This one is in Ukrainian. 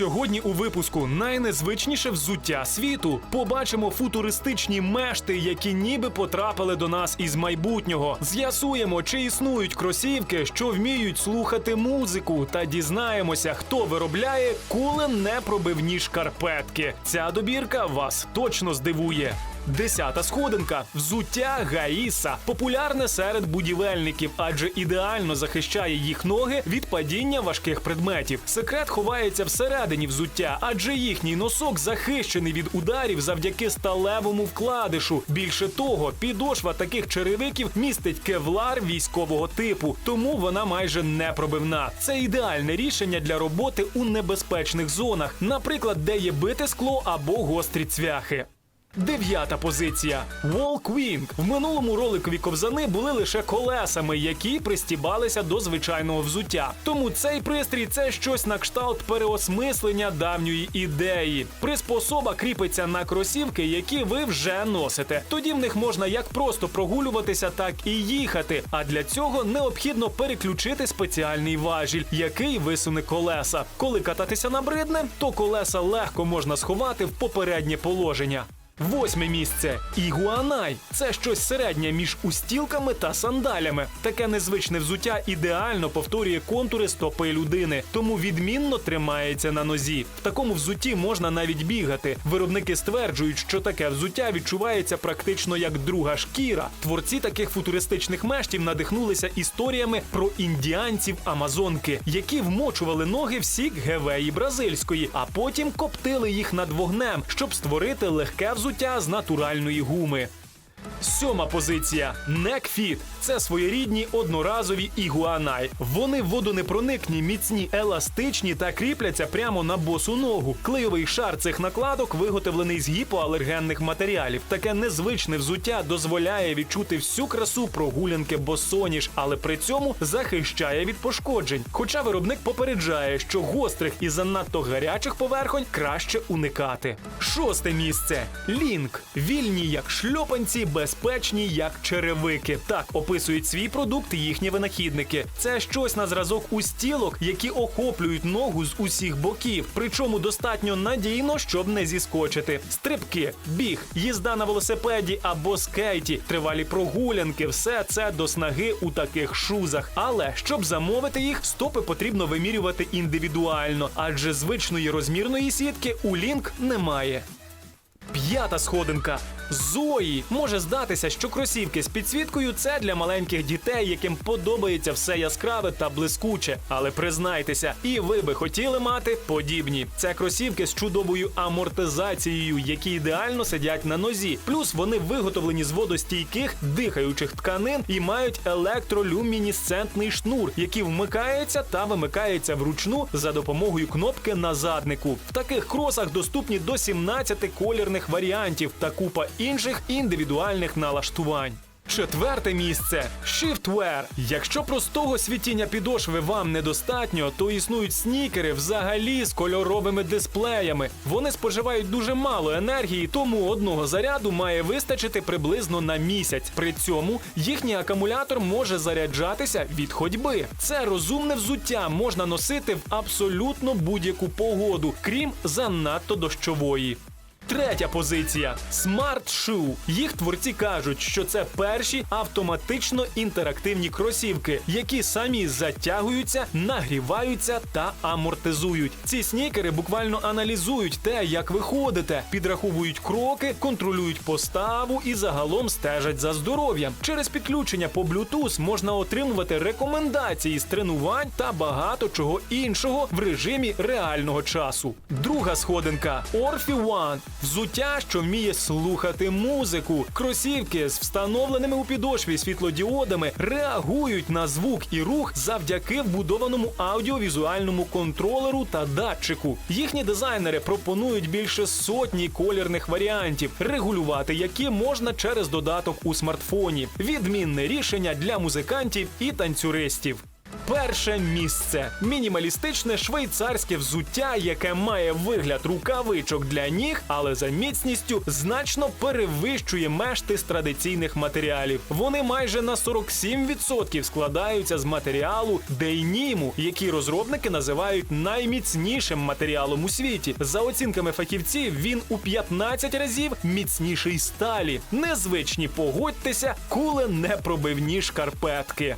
Сьогодні у випуску найнезвичніше взуття світу. Побачимо футуристичні мешти, які ніби потрапили до нас із майбутнього. З'ясуємо, чи існують кросівки, що вміють слухати музику, та дізнаємося, хто виробляє кулем непробивні шкарпетки. Ця добірка вас точно здивує. Десята сходинка взуття Гаїса популярне серед будівельників, адже ідеально захищає їх ноги від падіння важких предметів. Секрет ховається всередині взуття, адже їхній носок захищений від ударів завдяки сталевому вкладишу. Більше того, підошва таких черевиків містить кевлар військового типу, тому вона майже непробивна. Це ідеальне рішення для роботи у небезпечних зонах, наприклад, де є бите скло або гострі цвяхи. Дев'ята позиція Walkwing. В минулому роликові ковзани були лише колесами, які пристібалися до звичайного взуття. Тому цей пристрій це щось на кшталт переосмислення давньої ідеї. Приспособа кріпиться на кросівки, які ви вже носите. Тоді в них можна як просто прогулюватися, так і їхати. А для цього необхідно переключити спеціальний важіль, який висуне колеса. Коли кататися набридне, то колеса легко можна сховати в попереднє положення. Восьме місце Ігуанай. Це щось середнє між устілками та сандалями. Таке незвичне взуття ідеально повторює контури стопи людини, тому відмінно тримається на нозі. В такому взутті можна навіть бігати. Виробники стверджують, що таке взуття відчувається практично як друга шкіра. Творці таких футуристичних мештів надихнулися історіями про індіанців Амазонки, які вмочували ноги в сік гевеї бразильської, а потім коптили їх над вогнем, щоб створити легке взуття з натуральної гуми. Сьома позиція Некфіт. Це своєрідні одноразові ігуанай. Вони водонепроникні, міцні, еластичні та кріпляться прямо на босу ногу. Клейовий шар цих накладок виготовлений з гіпоалергенних матеріалів. Таке незвичне взуття дозволяє відчути всю красу прогулянки босоніж, але при цьому захищає від пошкоджень. Хоча виробник попереджає, що гострих і занадто гарячих поверхонь краще уникати. Шосте місце Лінк. Вільні як шльопанці, безпечні як черевики. Так описують свій продукт їхні винахідники. Це щось на зразок устілок, які охоплюють ногу з усіх боків. Причому достатньо надійно, щоб не зіскочити. Стрибки, біг, їзда на велосипеді або скейті, тривалі прогулянки все це до снаги у таких шузах. Але щоб замовити їх, стопи потрібно вимірювати індивідуально, адже звичної розмірної сітки у лінк немає. П'ята сходинка. Зої може здатися, що кросівки з підсвіткою це для маленьких дітей, яким подобається все яскраве та блискуче. Але признайтеся, і ви би хотіли мати подібні. Це кросівки з чудовою амортизацією, які ідеально сидять на нозі. Плюс вони виготовлені з водостійких дихаючих тканин і мають електролюмінісцентний шнур, який вмикається та вимикається вручну за допомогою кнопки на заднику. В таких кросах доступні до 17 колірних варіантів та купа інших індивідуальних налаштувань. Четверте місце Shiftwear. Якщо простого світіння підошви вам недостатньо, то існують снікери взагалі з кольоровими дисплеями. Вони споживають дуже мало енергії, тому одного заряду має вистачити приблизно на місяць. При цьому їхній акумулятор може заряджатися від ходьби. Це розумне взуття можна носити в абсолютно будь-яку погоду, крім занадто дощової. Третя позиція Smart Shoe. Їх творці кажуть, що це перші автоматично інтерактивні кросівки, які самі затягуються, нагріваються та амортизують. Ці снікери буквально аналізують те, як ви ходите, підраховують кроки, контролюють поставу і загалом стежать за здоров'ям. Через підключення по Bluetooth можна отримувати рекомендації з тренувань та багато чого іншого в режимі реального часу. Друга сходинка Orphe One. Взуття, що вміє слухати музику. Кросівки з встановленими у підошві світлодіодами реагують на звук і рух завдяки вбудованому аудіовізуальному контролеру та датчику. Їхні дизайнери пропонують більше сотні колірних варіантів, регулювати які можна через додаток у смартфоні. Відмінне рішення для музикантів і танцюристів. Перше місце. Мінімалістичне швейцарське взуття, яке має вигляд рукавичок для ніг, але за міцністю значно перевищує мешти з традиційних матеріалів. Вони майже на 47% складаються з матеріалу дейніму, який розробники називають найміцнішим матеріалом у світі. За оцінками фахівців, він у 15 разів міцніший сталі. Незвичні погодьтеся, куле непробивні шкарпетки.